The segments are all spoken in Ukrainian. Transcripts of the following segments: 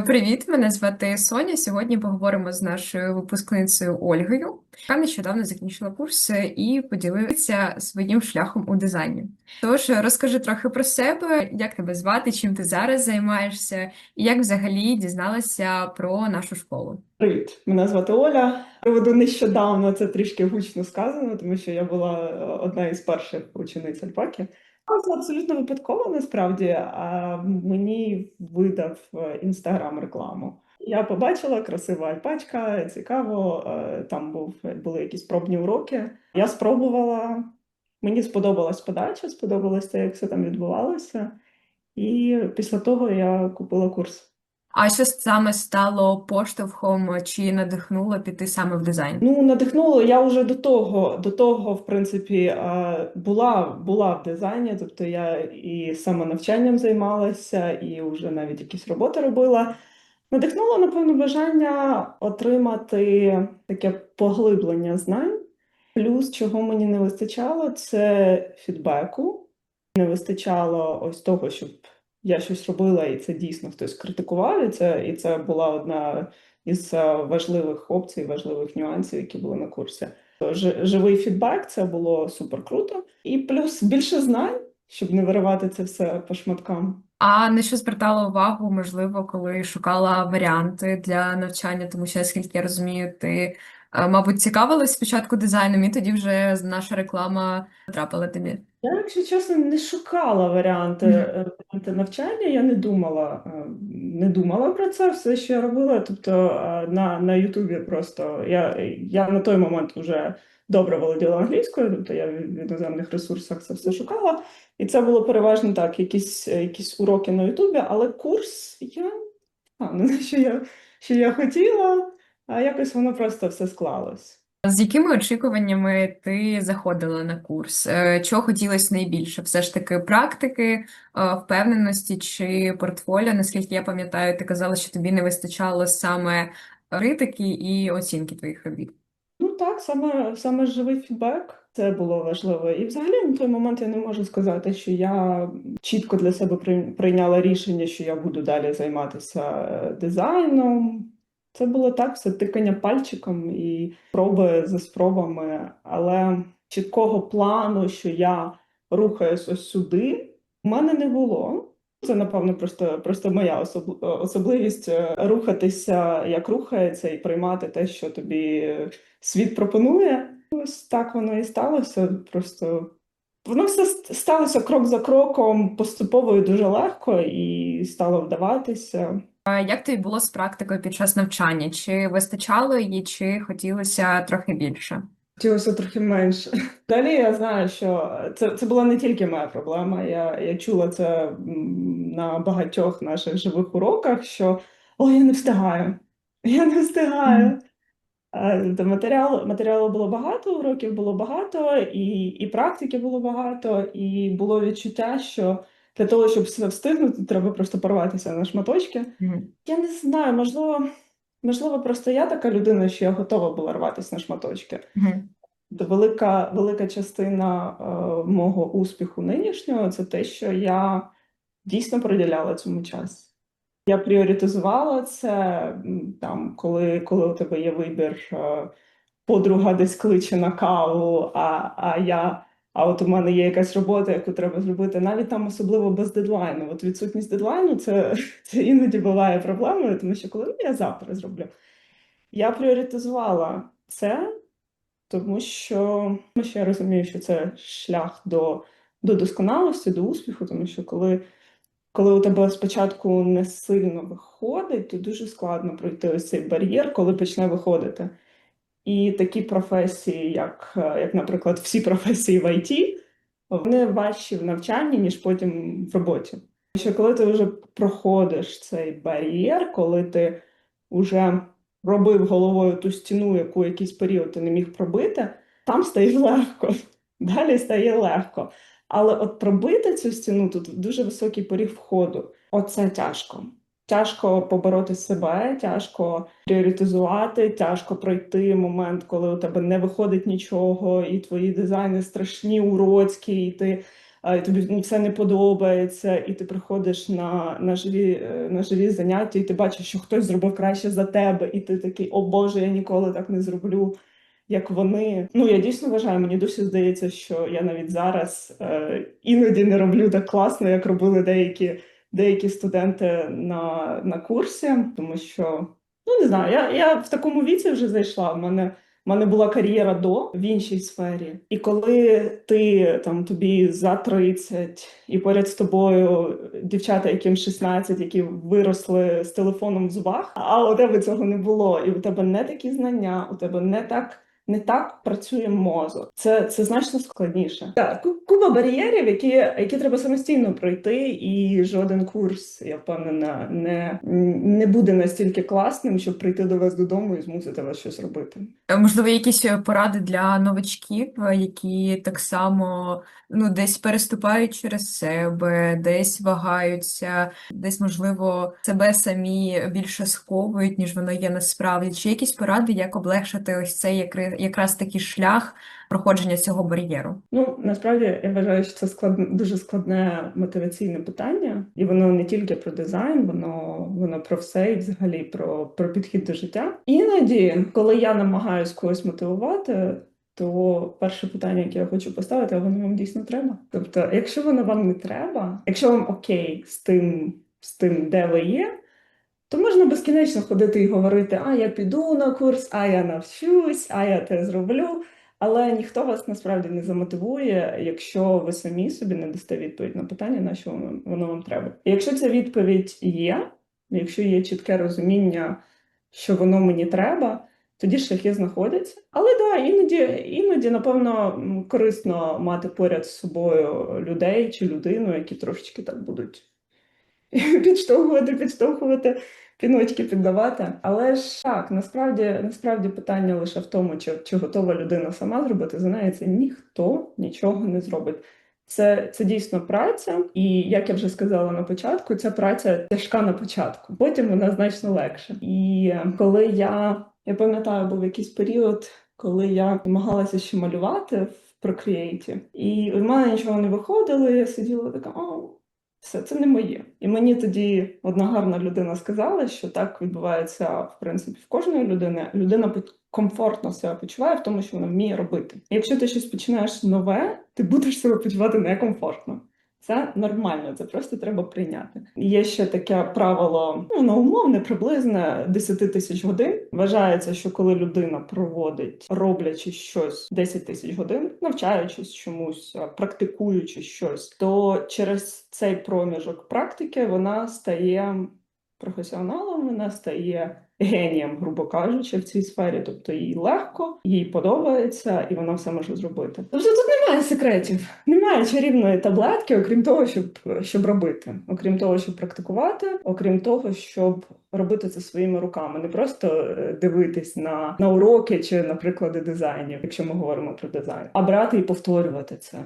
Е, Привіт, мене звати Соня. Сьогодні поговоримо з нашою випускницею Ольгою, яка нещодавно закінчила курс і поділилася своїм шляхом у дизайні. Тож розкажи трохи про себе, як тебе звати, чим ти зараз займаєшся, і як взагалі дізналася про нашу школу. Привіт, мене звати Оля. Приведу нещодавно це трішки гучно сказано, тому що я була е, одна із перших учениць Альпаки. Абсолютно випадково насправді. А мені видав інстаграм рекламу. Я побачила красива альпачка, цікаво. е, Там був були якісь пробні уроки. Я спробувала. Мені сподобалась подача, сподобалось те, як все там відбувалося. І після того я купила курс. А що саме стало поштовхом чи надихнуло піти саме в дизайн? Ну, надихнуло я вже до того, до того, в принципі, була, була в дизайні, тобто я і самонавчанням займалася, і вже навіть якісь роботи робила. Надихнуло, напевно, бажання отримати таке поглиблення знань. Плюс, чого мені не вистачало, це фідбеку. Не вистачало ось того, щоб я щось робила, і це дійсно хтось критикував, і це, і це була одна із е, важливих опцій, важливих нюансів, які були на курсі. Живий фідбек це було супер круто. І плюс більше знань, щоб не виривати це все по шматкам. А на що звертала увагу, можливо, коли шукала варіанти для навчання, тому що, наскільки я розумію, ти, мабуть, цікавилась спочатку дизайном, і тоді вже наша реклама потрапила тобі. Я, якщо чесно, не шукала варіанти, варіанти навчання, я не думала, е, не думала про це все, що я робила. Тобто е, на, на Ютубі просто я, я на той момент вже добре володіла англійською, тобто я в іноземних ресурсах це все шукала. І це було переважно так, якісь, якісь уроки на Ютубі, але курс я не впевнена, що я, що я хотіла, а якось воно просто все склалось. З якими очікуваннями ти заходила на курс? Е, Чого хотілося найбільше? Все ж таки практики, е, впевненості чи портфоліо? Наскільки я пам'ятаю, ти казала, що тобі не вистачало саме критики і оцінки твоїх робіт. Ну так, саме, саме живий фідбек це було важливо. І взагалі на той момент я не можу сказати, що я чітко для себе при- прийняла рішення, що я буду далі займатися е, дизайном. Це було так, все тикання пальчиком і спроби за спробами, але чіткого плану, що я рухаюсь ось сюди, у мене не було. Це, напевно, просто, просто моя особ- особливість е, рухатися, як рухається, і приймати те, що тобі світ пропонує. Ось так воно і сталося. Просто воно все сталося крок за кроком, поступово і дуже легко, і стало вдаватися. Як тобі було з практикою під час навчання? Чи вистачало її, чи хотілося трохи більше? Хотілося трохи менше. Далі я знаю, що це, це була не тільки моя проблема. Я, я чула це на багатьох наших живих уроках, що ой, я не встигаю, я не встигаю. Мгм. Та матеріалу, матеріалу було багато, уроків було багато, і, і практики було багато, і було відчуття, що для того, щоб все встигнути, треба просто порватися на шматочки. Мгм. Я не знаю, можливо, можливо, просто я така людина, що я готова була рватися на шматочки. Тобто Велика, велика частина е, мого успіху нинішнього це те, що я дійсно приділяла цьому час. Я пріоритизувала це там, коли, коли у тебе є вибір, е, подруга десь кличе на каву, а, а я. А от у мене є якась робота, яку треба зробити, навіть там особливо без дедлайну. От відсутність дедлайну це, це іноді буває проблемою, тому що коли я завтра зроблю. Я пріоритизувала це, тому що, тому що я розумію, що це шлях до, до досконалості, до успіху, тому що коли, коли у тебе спочатку не сильно виходить, то дуже складно пройти ось цей бар'єр, коли почне виходити. І такі професії, як, е, як, наприклад, всі професії в ІТ, вони важчі в навчанні, ніж потім в роботі. Що коли ти вже проходиш цей бар'єр, коли ти вже робив головою ту стіну, яку якийсь період ти не міг пробити, там стає легко. Далі стає легко. Але от пробити цю стіну тут дуже високий поріг входу. Оце тяжко. Тяжко побороти себе, тяжко пріоритизувати, тяжко пройти момент, коли у тебе не виходить нічого, і твої дизайни страшні, уроцькі, і ти а, і тобі все не подобається, і ти приходиш на, на, живі, е, на живі заняття, і ти бачиш, що хтось зробив краще за тебе, і ти такий, о Боже, я ніколи так не зроблю. Як вони, ну я дійсно вважаю, мені досі здається, що я навіть зараз е, іноді не роблю так класно, як робили деякі, деякі студенти на, на курсі, тому що ну не знаю, я, я в такому віці вже зайшла. В мене в мене була кар'єра до в іншій сфері, і коли ти там тобі за 30, і поряд з тобою дівчата, яким 16, які виросли з телефоном в зубах, а у тебе цього не було, і у тебе не такі знання, у тебе не так. Не так працює мозок. Це, це значно складніше. Так, ку- купа бар'єрів, які, які треба самостійно пройти, і жоден курс, я впевнена, не, не буде настільки класним, щоб прийти до вас додому і змусити вас щось робити. Е, Можливо, якісь е, поради для новачків, е, які так само ну, десь переступають через себе, десь вагаються, десь, можливо, себе самі більше сховують, ніж воно є насправді. Чи якісь поради, як облегшити ось цей якри- якраз такий шлях проходження цього бар'єру? Ну насправді я вважаю, що це складне, дуже складне мотиваційне питання, і воно не тільки про дизайн, воно воно про все і взагалі про, про підхід до життя. Іноді, коли я намагаюсь когось мотивувати. То перше питання, яке я хочу поставити, воно вам дійсно треба. Тобто, якщо воно вам не треба, якщо вам окей з тим, з тим, де ви є, то можна безкінечно ходити і говорити: а я піду на курс, а я навчусь, а я те зроблю. Але ніхто вас насправді не замотивує, якщо ви самі собі не дасте відповідь на питання, на що воно, вам треба. І якщо ця відповідь є, якщо є чітке розуміння, що воно мені треба, тоді шляхи знаходяться. Але да, іноді, іноді, напевно, корисно мати поряд з собою людей чи людину, які трошечки так будуть підштовхувати, підштовхувати, піночки піддавати. Але ж так, насправді, насправді питання лише в тому, чи, чи готова людина сама зробити. За неї це ніхто нічого не зробить. Це, це дійсно праця, і як я вже сказала на початку, ця праця тяжка на початку, потім вона значно легша. І е, коли я, я пам'ятаю, був якийсь період, коли я намагалася ще малювати в Procreate, і в мене нічого не виходило, я сиділа така, о, все, це не моє. І мені тоді одна гарна людина сказала, що так відбувається в принципі в кожної людини. Людина комфортно себе почуває в тому, що вона вміє робити. Якщо ти щось починаєш нове, ти будеш себе почувати некомфортно. Це нормально, це просто треба прийняти. Є ще таке правило, ну на умовне, приблизно 10 тисяч годин. Вважається, що коли людина проводить, роблячи щось 10 тисяч годин, навчаючись чомусь, практикуючи щось, то через цей проміжок практики вона стає професіоналом, вона стає генієм, грубо кажучи, в цій сфері. Тобто їй легко, їй подобається, і вона все може зробити. Тобто тут немає секретів, немає чарівної таблетки, окрім того, щоб, щоб робити, окрім того, щоб практикувати, окрім того, щоб робити це своїми руками, не просто е, дивитись на, на уроки чи на приклади дизайнів, якщо ми говоримо про дизайн, а брати і повторювати це.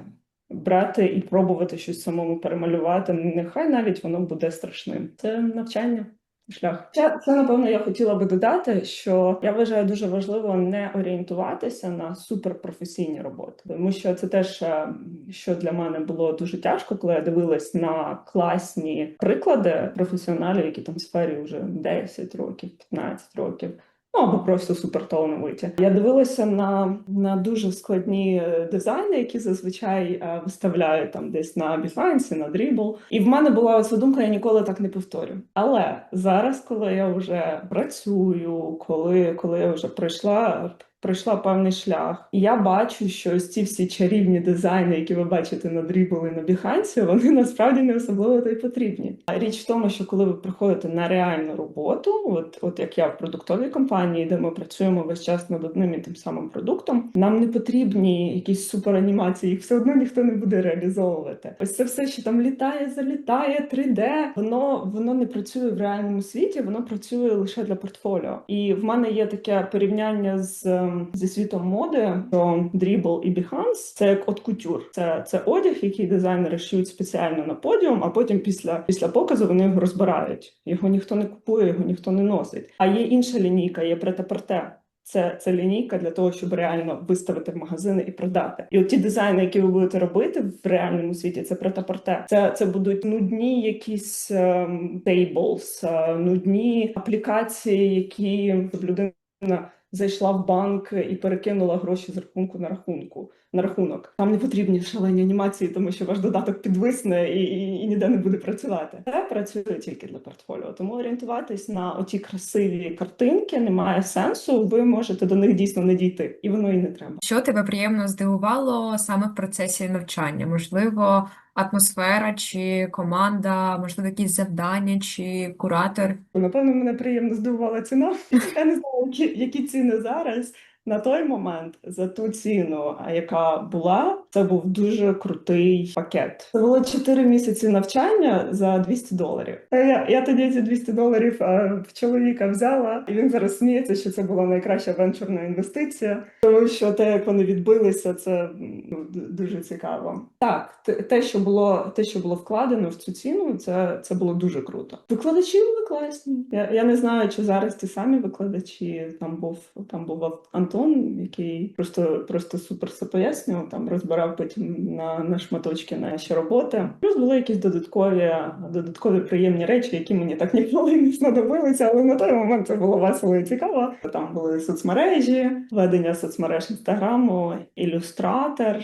Брати і пробувати щось самому перемалювати, нехай навіть воно буде страшним. Це навчання. Шлях. Це, це, напевно, я хотіла би додати, що я вважаю дуже важливо не орієнтуватися на суперпрофесійні роботи, тому що це теж, е, що для мене було дуже тяжко, коли я дивилась на класні приклади професіоналів, які там в сфері вже 10 років, 15 років. Ну, або просто суперталановиті. Я дивилася на, на дуже складні е, дизайни, які зазвичай е, виставляють там десь на Behance, на Dribble. І в мене була ця думка, я ніколи так не повторю. Але зараз, коли я вже працюю, коли, коли я вже пройшла. Пройшла певний шлях, і я бачу, що ось ці всі чарівні дизайни, які ви бачите на Dribble на Behance, вони насправді не особливо то й потрібні. А річ в тому, що коли ви приходите на реальну роботу, от, от як я в продуктовій компанії, де ми працюємо весь час над одним і тим самим продуктом, нам не потрібні якісь суперанімації, їх все одно ніхто не буде реалізовувати. Ось це все, що там літає, залітає, 3D, воно воно не працює в реальному світі, воно працює лише для портфоліо. І в мене є таке порівняння з ем, зі світом моди, що Dribble і Behance – це як от кутюр. Це, це одяг, який дизайнери шиють спеціально на подіум, а потім після, після показу вони його розбирають. Його ніхто не купує, його ніхто не носить. А є інша лінійка, є прет-а-порте. Це, це лінійка для того, щоб реально виставити в магазини і продати. І от ті дизайни, які ви будете робити в реальному світі, це прет-а-порте. Це, це будуть нудні якісь ем, tables, е, нудні аплікації, які щоб людина зайшла в банк і перекинула гроші з рахунку на рахунку на рахунок. Там не потрібні шалені анімації, тому що ваш додаток підвисне і, і, і ніде не буде працювати. Це працює тільки для портфоліо. Тому орієнтуватись на оті красиві картинки немає сенсу. Ви можете до них дійсно не дійти, і воно і не треба. Що тебе приємно здивувало саме в процесі навчання? Можливо, атмосфера чи команда, можливо, якісь завдання чи куратор? Напевно, мене приємно здивувала ціна. Я не знаю, які, які ціни зараз. На той момент за ту ціну, яка була, це був дуже крутий пакет. Це було 4 місяці навчання за 200 доларів. Я, я тоді ці 200 доларів е, в чоловіка взяла, і він зараз сміється, що це була найкраща венчурна інвестиція, тому що те, як вони відбилися, це ну, дуже цікаво. Так, те, що було, те, що було вкладено в цю ціну, це, це було дуже круто. Викладачі були класні. Я, я не знаю, чи зараз ті самі викладачі. Там був там був Антон, який просто просто супер все пояснював, там розбирав потім на, на шматочки наші роботи. Плюс були якісь додаткові додаткові приємні речі, які мені так ніколи не знадобилися, але на той момент це було весело і цікаво. Там були соцмережі, ведення соцмереж інстаграму, ілюстратор,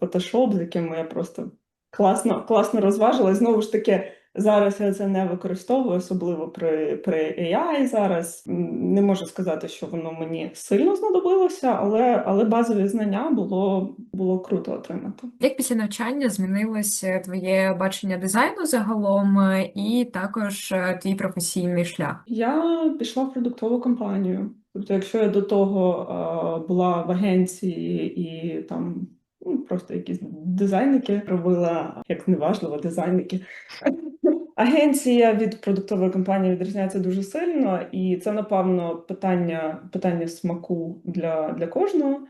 фотошоп, з яким я просто класно, класно розважилась. Знову ж таки. Зараз я це не використовую, особливо при, при AI зараз. Не можу сказати, що воно мені сильно знадобилося, але, але базові знання було, було круто отримати. Як після навчання змінилося твоє бачення дизайну загалом е, і також е, твій професійний шлях? Я пішла в продуктову компанію. Тобто, якщо я до того е, була в агенції і там просто якісь дизайники робила, як неважливо, дизайники. Агенція від продуктової компанії відрізняється дуже сильно, і це, напевно, питання, питання смаку для, для кожного.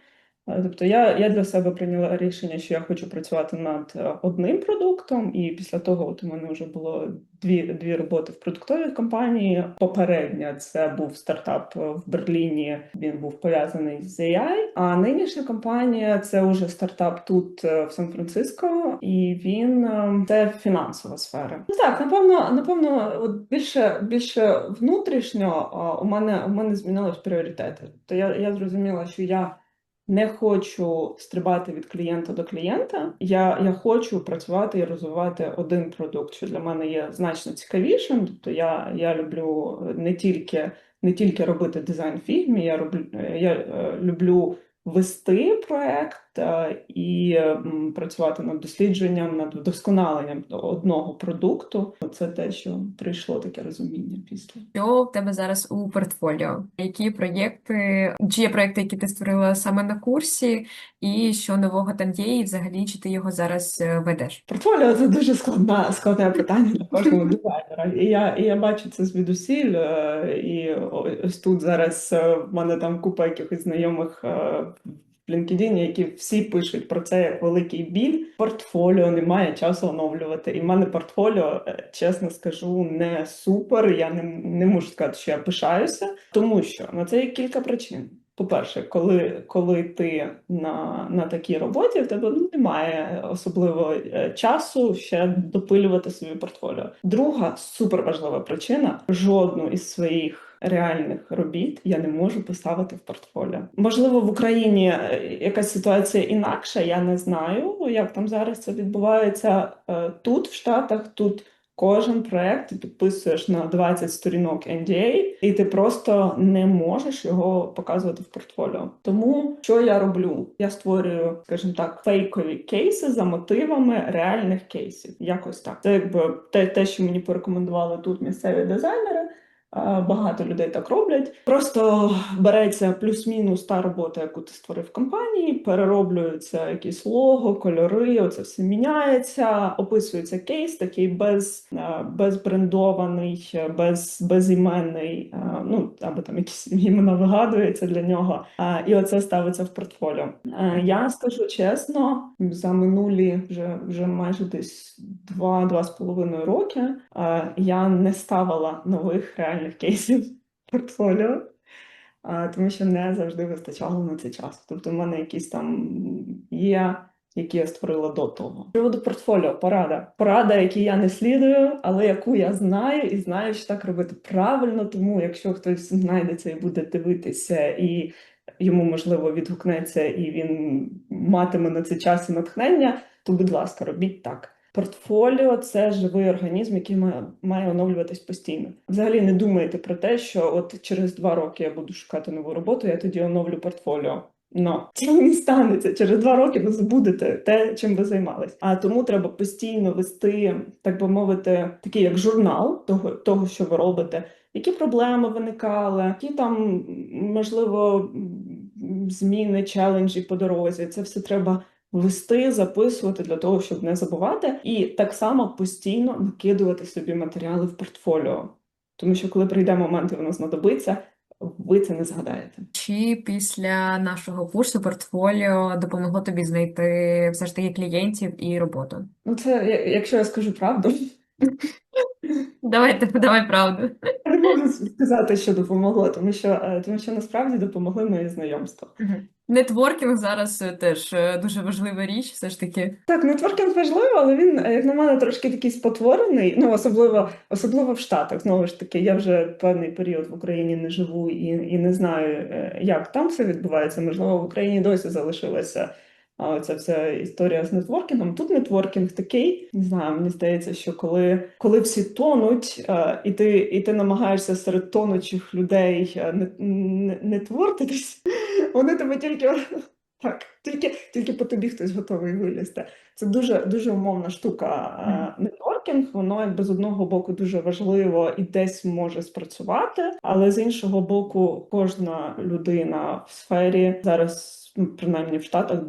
Е, Тобто я, я для себе прийняла рішення, що я хочу працювати над е, одним продуктом, і після того от у мене вже було дві, дві роботи в продуктовій компанії. Попередня це був стартап е, в Берліні. Він був пов'язаний з AI, А нинішня компанія це вже стартап тут в Сан-Франциско, і він це фінансова сфера. Ну так, напевно, напевно, от більше більше внутрішньо у мене у мене змінились пріоритети. То я, я зрозуміла, що я не хочу стрибати від клієнта до клієнта. Я, я хочу працювати і розвивати один продукт, що для мене є значно цікавішим. Тобто я, я люблю не тільки, не тільки робити дизайн фільмів, я роблю я е, люблю вести проект е, і працювати над дослідженням, над вдосконаленням одного продукту. Це те, що прийшло таке розуміння після. Що в тебе зараз у портфоліо? Які проєкти, чи є проєкти, які ти створила саме на курсі, і що нового там є, і взагалі чи ти його зараз е, ведеш? Портфоліо це дуже складна, складне питання для кожного дизайнера. І я, і я бачу це звідусіль. е, І ось тут зараз в мене там купа якихось знайомих LinkedIn, які всі пишуть про це як великий біль. Портфоліо немає часу оновлювати. І в мене портфоліо, е, чесно скажу, не супер. Я не, не можу сказати, що я пишаюся, тому що на це є кілька причин. По-перше, коли, коли ти на, на такій роботі, в тебе ну, немає особливо е, часу ще допилювати своє портфоліо. Друга суперважлива причина: жодну із своїх реальних робіт я не можу поставити в портфоліо. Можливо, в Україні е, якась ситуація інакша, я не знаю, як там зараз це відбувається. Е, Тут, в Штатах, тут Кожен проект ти підписуєш на 20 сторінок NDA, і ти просто не можеш його показувати в портфоліо. Тому що я роблю? Я створюю, скажімо так, фейкові кейси за мотивами реальних кейсів. Якось так. Це якби те, те, що мені порекомендували тут місцеві дизайнери. Багато людей так роблять. Просто береться плюс-мінус та робота, яку ти створив в компанії, перероблюються якісь лого, кольори, оце все міняється, описується кейс, такий без, е, безбрендований, е, без, безіменний, е, ну або там якісь імена вигадуються для нього. І оце ставиться в портфоліо. Я скажу чесно, за минулі вже вже майже десь два-два з половиною роки я не ставила нових реальних кейсів портфоліо. тому що не завжди вистачало на це часу. Тобто, в мене якісь там є, які я створила до того. Приводу портфоліо, порада. Порада, якій я не слідую, але яку я знаю, і знаю, що так робити правильно. Тому якщо хтось знайдеться і буде дивитися, і йому можливо відгукнеться, і він матиме на це час і натхнення, то будь ласка, робіть так. Портфоліо це живий організм, який має, має оновлюватись постійно. Взагалі не думайте про те, що от через два роки я буду шукати нову роботу, я тоді оновлю портфоліо. Но цього не станеться. Через два роки ви забудете те, чим ви займались. А тому треба постійно вести, так би мовити, такий як журнал того, того, що ви робите. Які проблеми виникали, які там можливо зміни, челенджі по дорозі. Це все треба вести, записувати для того, щоб не забувати, і так само постійно накидувати собі матеріали в портфоліо. Тому що коли прийде момент і воно знадобиться, ви це не згадаєте. Чи після нашого курсу портфоліо допомогло тобі знайти все ж таки клієнтів і роботу? Ну, це якщо я скажу правду, Давайте, давай правду. не можу сказати, що допомогло, тому що, е, тому що насправді допомогли мої знайомства. Мгм. Нетворкінг зараз е, теж е, дуже важлива річ, все ж таки. Так, нетворкінг важливо, але він, е, як на мене, трошки такий спотворений. Ну, особливо, особливо в Штатах. Знову ж таки, я вже певний період в Україні не живу і, і не знаю, як там все відбувається. Можливо, в Україні досі залишилася оця вся історія з нетворкінгом. Тут нетворкінг такий, не знаю, мені здається, що коли, коли всі тонуть, е, і ти, і ти намагаєшся серед тонучих людей е, не, не, не твортитись, вони тебе тільки так, тільки, тільки по тобі хтось готовий вилізти. Це дуже дуже умовна штука. Е, Нетворкінг, воно якби з одного боку дуже важливо і десь може спрацювати, але з іншого боку, кожна людина в сфері зараз, принаймні в Штатах,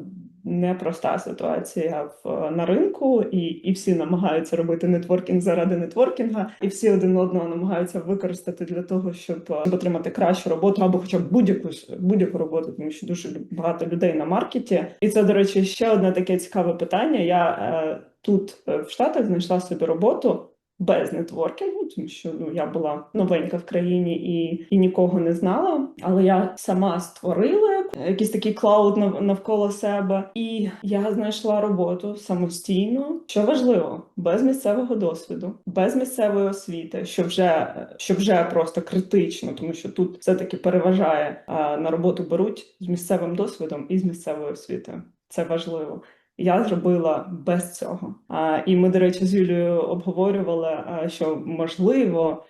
непроста ситуація в на ринку, і, і всі намагаються робити нетворкінг заради нетворкінга, і всі один одного намагаються використати для того, щоб, е, отримати кращу роботу або хоча б будь-яку будь-яку роботу, тому що дуже багато людей на маркеті. І це, до речі, ще одне таке цікаве питання. Я е, тут е, в Штатах знайшла собі роботу. Без нетворкінгу, тому що ну я була новенька в країні і, і нікого не знала. Але я сама створила якийсь такий клауд нав- навколо себе, і я знайшла роботу самостійно. Що важливо, без місцевого досвіду, без місцевої освіти, що вже що вже просто критично, тому що тут все таки переважає на роботу беруть з місцевим досвідом і з місцевою освітою. Це важливо. Я зробила без цього. А, і ми, до речі, з Юлією обговорювали, що можливо,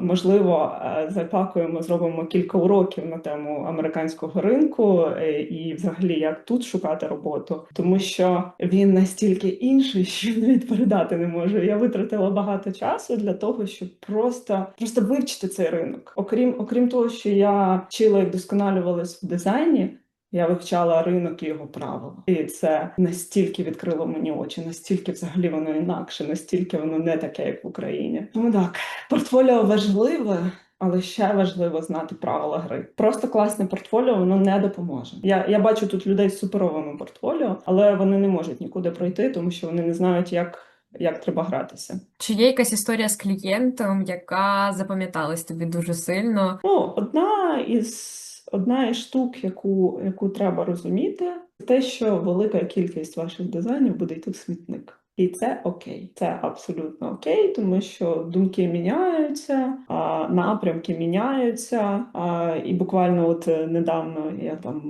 можливо, а, з Альпакою ми зробимо кілька уроків на тему американського ринку е, і, взагалі, як тут шукати роботу, тому що він настільки інший, що навіть передати не можу. Я витратила багато часу для того, щоб просто, просто вивчити цей ринок. Окрім, окрім того, що я вчила і вдосконалювалась в дизайні. Я вивчала ринок і його правила, і це настільки відкрило мені очі, настільки взагалі воно інакше, настільки воно не таке, як в Україні. Тому так, портфоліо важливе, але ще важливо знати правила гри. Просто класне портфоліо воно не допоможе. Я, я бачу тут людей з суперовими портфоліо, але вони не можуть нікуди пройти, тому що вони не знають, як, як треба гратися. Чи є якась історія з клієнтом, яка запам'яталась тобі дуже сильно? Ну, одна із одна із штук, яку, яку треба розуміти, те, що велика кількість ваших дизайнів буде йти в смітник. І це окей, це абсолютно окей, тому що думки міняються, напрямки міняються. І буквально от е, недавно я там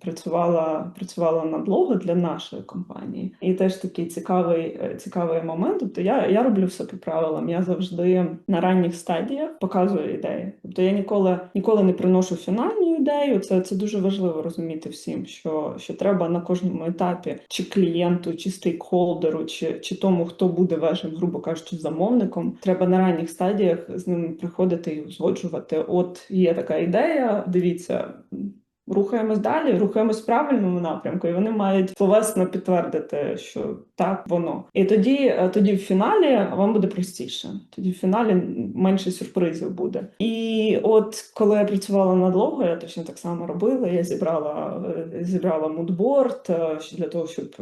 працювала, працювала над лого для нашої компанії. І теж такий цікавий, е, цікавий момент. Тобто я, я роблю все по правилам. Я завжди на ранніх стадіях показую ідеї. Тобто я ніколи ніколи не приношу фінальну ідею. Це, це дуже важливо розуміти всім, що, що треба на кожному етапі чи клієнту, чи стейкхолдеру, чи, чи тому, хто буде вашим, грубо кажучи, замовником. Треба на ранніх стадіях з ним приходити і узгоджувати. От є така ідея. Дивіться. Рухаємось далі, рухаємось в правильному напрямку, і вони мають словесно підтвердити, що так воно. І тоді, е, тоді в фіналі вам буде простіше. Тоді в фіналі менше сюрпризів буде. І от коли я працювала над лого, я точно так само робила. Я зібрала е, зібрала мудборд е, для того, щоб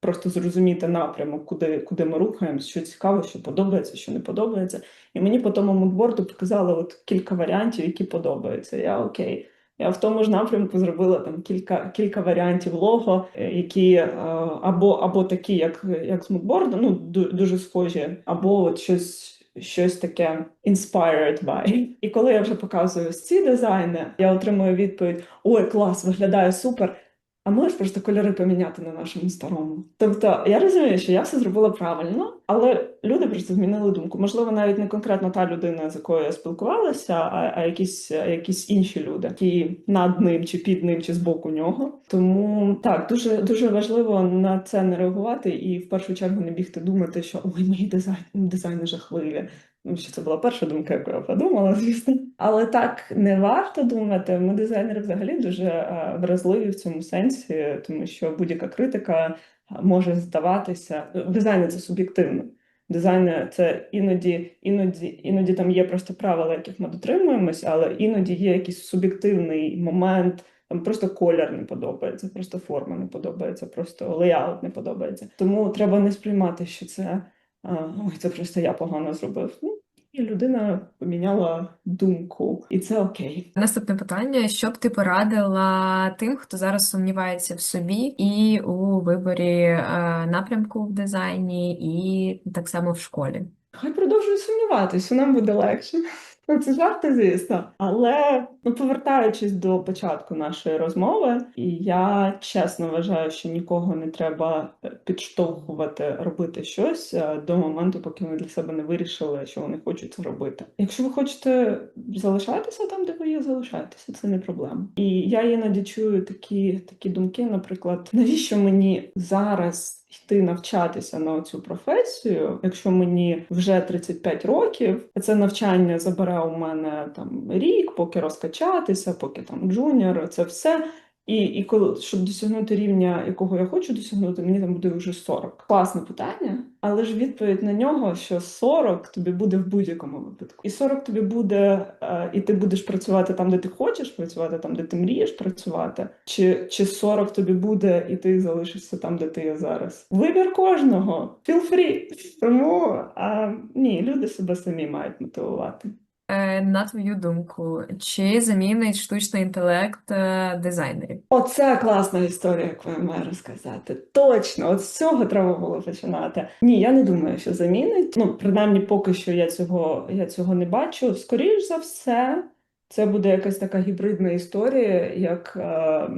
просто зрозуміти напрямок, куди, куди ми рухаємось, що цікаво, що подобається, що не подобається. І мені по тому мудборду показали от кілька варіантів, які подобаються. Я окей. Я в тому ж напрямку зробила там кілька, кілька варіантів лого, е, які е, або, або такі, як, як смутборд, ну ду- дуже схожі, або от щось. Щось таке inspired by. І коли я вже показую ці дизайни, я отримую відповідь: Ой, клас, виглядає супер. А можеш просто кольори поміняти на нашому старому. Тобто я розумію, що я все зробила правильно, але люди просто змінили думку. Можливо, навіть не конкретно та людина, з якою я спілкувалася, а, а якісь, якісь інші люди, які над ним чи під ним, чи з боку нього. Тому так, дуже дуже важливо на це не реагувати і в першу чергу не бігти думати, що ой, мої дизайн, дизайни жахливі. Що це була перша думка, яку я подумала, звісно. Але так не варто думати. Ми дизайнери взагалі дуже е, вразливі в цьому сенсі, тому що будь-яка критика е, може здаватися. Дизайн це суб'єктивно. Дизайн це іноді, іноді, іноді там є просто правила, яких ми дотримуємось, але іноді є якийсь суб'єктивний момент. Там просто колір не подобається, просто форма не подобається, просто леяут не подобається. Тому треба не сприймати, що це ой, це просто я погано зробив. Ну, і людина поміняла думку, і це окей. Наступне питання: що б ти порадила тим, хто зараз сумнівається в собі і у виборі е, напрямку в дизайні, і так само в школі? Хай продовжує сумніватися, нам буде легше. Ну, Це жарти, звісно. Але ну, повертаючись до початку нашої розмови, і я чесно вважаю, що нікого не треба е, підштовхувати робити щось е, до моменту, поки вони для себе не вирішили, що вони хочуть це робити. Якщо ви хочете залишатися там, де ви є, залишайтеся, це не проблема. І я іноді чую такі, такі думки, наприклад, навіщо мені зараз йти навчатися на цю професію, якщо мені вже 35 років, це навчання забере у мене там рік, поки розкачатися, поки там джуніор, це все. І, і коли щоб досягнути рівня, якого я хочу досягнути, мені там буде вже 40. Класне питання, але ж відповідь на нього, що 40 тобі буде в будь-якому випадку. І 40 тобі буде, е, і ти будеш працювати там, де ти хочеш працювати, там, де ти мрієш працювати, чи, чи 40 тобі буде, і ти залишишся там, де ти є зараз. Вибір кожного. Feel free. Тому а, ні, люди себе самі мають мотивувати. Е, На твою думку, чи замінить штучний інтелект е, дизайнерів? Оце класна історія, яку я маю розказати. Точно, от з цього треба було починати. Ні, я не думаю, що замінить. Ну, принаймні, поки що я цього, я цього не бачу. Скоріш за все, це буде якась така гібридна історія, як е,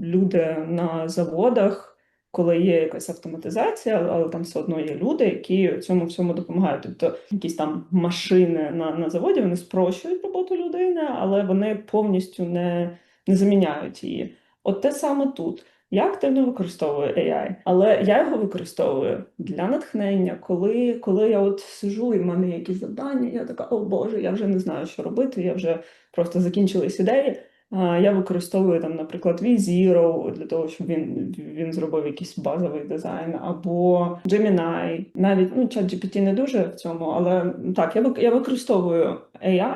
люди на заводах, коли є якась автоматизація, але там все одно є люди, які цьому всьому допомагають. Тобто якісь там машини на, на заводі вони спрощують роботу людини, але вони повністю не, не заміняють її. От те саме тут. Я активно використовую AI, але я його використовую для натхнення, коли, коли я от сижу і в мене якісь завдання, я така, о Боже, я вже не знаю, що робити, я вже просто закінчились ідеї. Я використовую там, наприклад, VZero для того, щоб він, він зробив якийсь базовий дизайн, або Gemini. Навіть ну, ChatGPT не дуже в цьому, але так, я, я використовую AI,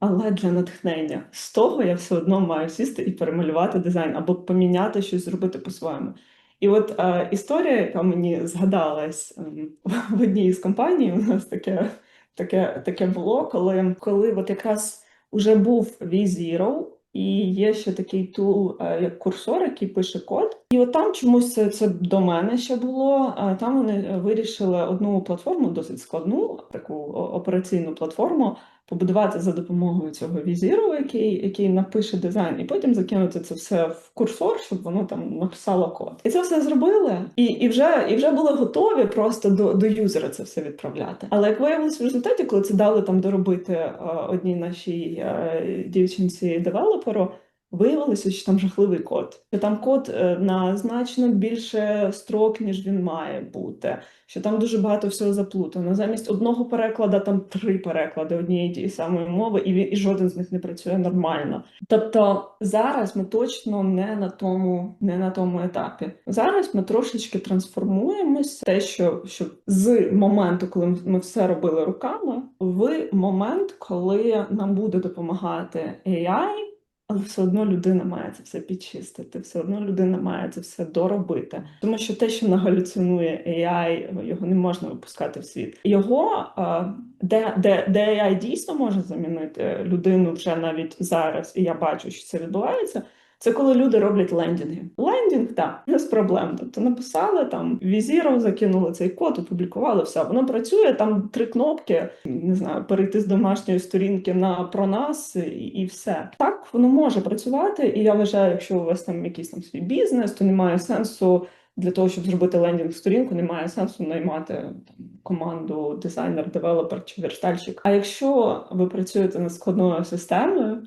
але для натхнення. З того я все одно маю сісти і перемалювати дизайн, або поміняти щось, зробити по-своєму. І от е, історія, яка мені згадалась ем, в одній із компаній, у нас таке, таке, таке було, коли, коли от якраз уже був VZero, і є ще такий тул, е, як курсор, який пише код. І от там чомусь це, це до мене ще було. а Там вони е, вирішили одну платформу, досить складну, таку операційну платформу, побудувати за допомогою цього візіру, який, який напише дизайн, і потім закинути це все в курсор, щоб воно там написало код. І це все зробили, і, і, вже, і вже були готові просто до, до юзера це все відправляти. Але як виявилось в результаті, коли це дали там доробити е, одній нашій е, дівчинці девелоперу, Виявилося, що там жахливий код. Що там код е, на значно більше строк, ніж він має бути. Що там дуже багато всього заплутано. Замість одного переклада там три переклади однієї тієї самої мови, і, і жоден з них не працює нормально. Тобто зараз ми точно не на тому, не на тому етапі. Зараз ми трошечки трансформуємося. Те, що, що з моменту, коли ми все робили руками, в момент, коли нам буде допомагати AI, Але все одно людина має це все підчистити, все одно людина має це все доробити. Тому що те, що нагалюцинує AI, його не можна випускати в світ. Його е, де, де, де AI дійсно може замінити людину вже навіть зараз, і я бачу, що це відбувається. Це коли люди роблять лендінги. Лендінг, так, без проблем. Тобто написали там візіром, закинули цей код, опублікували все. Воно працює, там три кнопки, не знаю, перейти з домашньої сторінки на про нас і, і все. Так воно може працювати. І я вважаю, якщо у вас там якийсь там свій бізнес, то немає сенсу. Для того, щоб зробити лендінг сторінку, немає сенсу наймати там, команду дизайнер, девелопер чи верстальщик. А якщо ви працюєте над складною системою,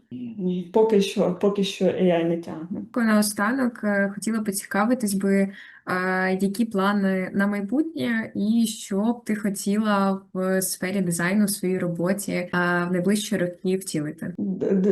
поки що, поки що AI не тягне. Наостанок е, хотіла поцікавитись би, які плани на майбутнє, і що б ти хотіла в сфері дизайну в своїй роботі в найближчі роки втілити?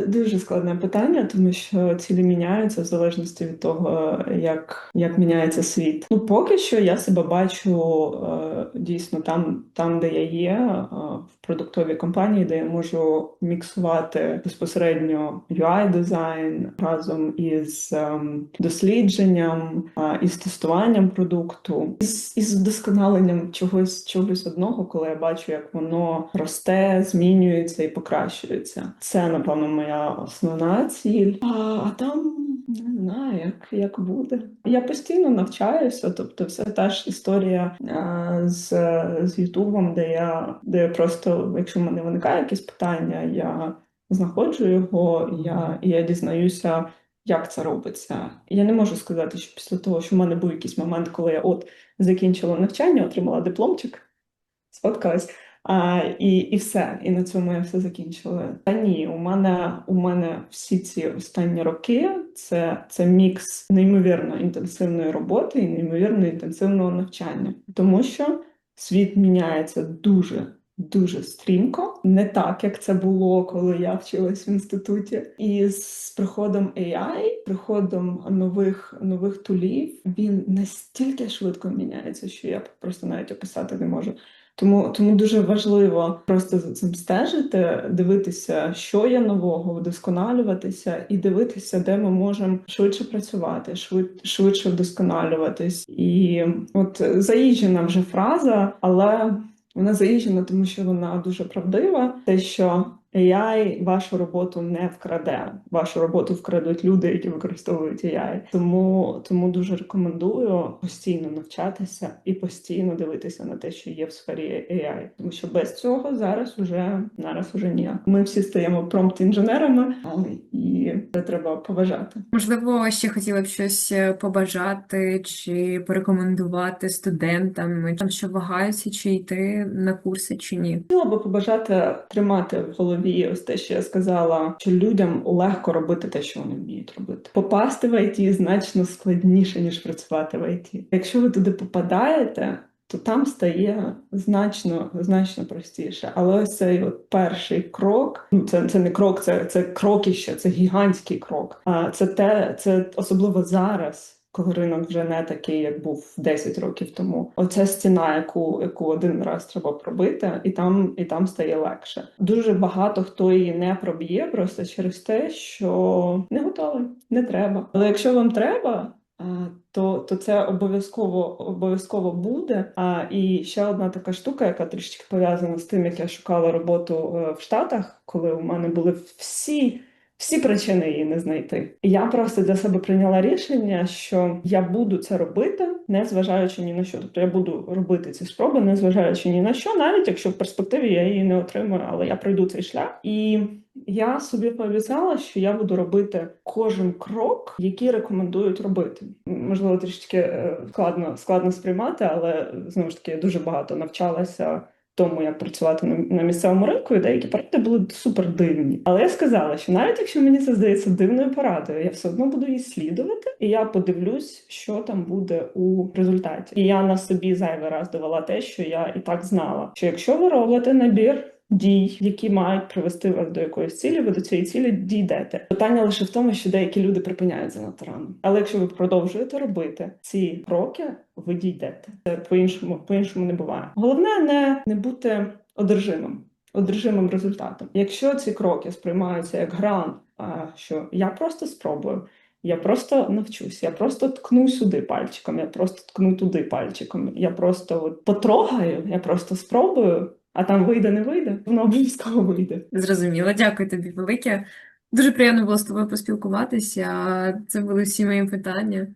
Дуже складне питання, тому що цілі міняються в залежності від того, як, як міняється світ. Ну, поки що я себе бачу е, дійсно там, там, де я є, е, в продуктовій компанії, де я можу міксувати безпосередньо UI-дизайн разом із ем, дослідженням, е, із тестуванням продукту, із, із вдосконаленням чогось, чогось одного, коли я бачу, як воно росте, змінюється і покращується. Це, напевно, моя основна ціль. А, а там не знаю, як, як буде. Я постійно навчаюся, тобто, все та ж історія а, з, з Ютубом, де я, де я просто, якщо в мене виникає якесь питання, я знаходжу його, я, я дізнаюся. Як це робиться? Я не можу сказати, що після того, що в мене був якийсь момент, коли я от закінчила навчання, отримала дипломчик, сфоткалась, а, і, і все. І на цьому я все закінчила. Та ні, у мене у мене всі ці останні роки це, це мікс неймовірно інтенсивної роботи і неймовірно інтенсивного навчання, тому що світ міняється дуже. Дуже стрімко, не так, як це було, коли я вчилась в інституті. І з приходом AI, приходом нових нових тулів, він настільки швидко міняється, що я просто навіть описати не можу. Тому, тому дуже важливо просто за цим стежити, дивитися, що є нового, вдосконалюватися, і дивитися, де ми можемо швидше працювати, швид, швидше вдосконалюватись. І от заїжджена вже фраза, але вона заїжджена, тому що вона дуже правдива. Те, що AI вашу роботу не вкраде. Вашу роботу вкрадуть люди, які використовують AI. Тому, тому дуже рекомендую постійно навчатися і постійно дивитися на те, що є в сфері AI. Тому що без цього зараз уже зараз уже ніяк. Ми всі стаємо промпт-інженерами, і це треба поважати. Можливо, ще хотіла б щось е, побажати чи порекомендувати студентам, там що вагаються, чи йти на курси, чи ні. Хотіла би побажати тримати в голові ось те, що я сказала, що людям легко робити те, що вони вміють робити. Попасти в ІТ значно складніше ніж працювати в ІТ. Якщо ви туди попадаєте. То там стає значно значно простіше. Але ось цей от перший крок, ну це це не крок, це це крокіще, це гігантський крок. А це те, це особливо зараз, коли ринок вже не такий, як був 10 років тому. Оця стіна, яку яку один раз треба пробити, і там і там стає легше. Дуже багато хто її не проб'є, просто через те, що не готовий, не треба. Але якщо вам треба. То то це обов'язково обов'язково буде. А і ще одна така штука, яка трішки пов'язана з тим, як я шукала роботу е, в Штатах, коли у мене були всі. Всі причини її не знайти. Я просто для себе прийняла рішення, що я буду це робити, не зважаючи ні на що. Тобто я буду робити ці спроби, не зважаючи ні на що, навіть якщо в перспективі я її не отримую, але я пройду цей шлях. І я собі пообіцяла, що я буду робити кожен крок, який рекомендують робити. Можливо, трішки е, складно складно сприймати, але знову ж таки я дуже багато навчалася тому, як працювати на, місцевому ринку, і деякі поради були супер дивні. Але я сказала, що навіть якщо мені це здається дивною порадою, я все одно буду її слідувати, і я подивлюсь, що там буде у результаті. І я на собі зайвий раз довела те, що я і так знала, що якщо ви робите набір. Дій, які мають привести вас до якоїсь цілі, ви до цієї цілі дійдете. Питання лише в тому, що деякі люди припиняють занадто рано. Але якщо ви продовжуєте робити ці кроки, ви дійдете. Це по-іншому, по-іншому не буває. Головне не, не бути одержимим, одержимим результатом. Якщо ці кроки сприймаються як грант, що я просто спробую, я просто навчусь, я просто ткну сюди пальчиком, я просто ткну туди пальчиком, я просто от потрогаю, я просто спробую, а там вийде, не вийде, воно обов'язково вийде. Зрозуміло, дякую тобі велике. Дуже приємно було з тобою поспілкуватися. Це були всі мої питання.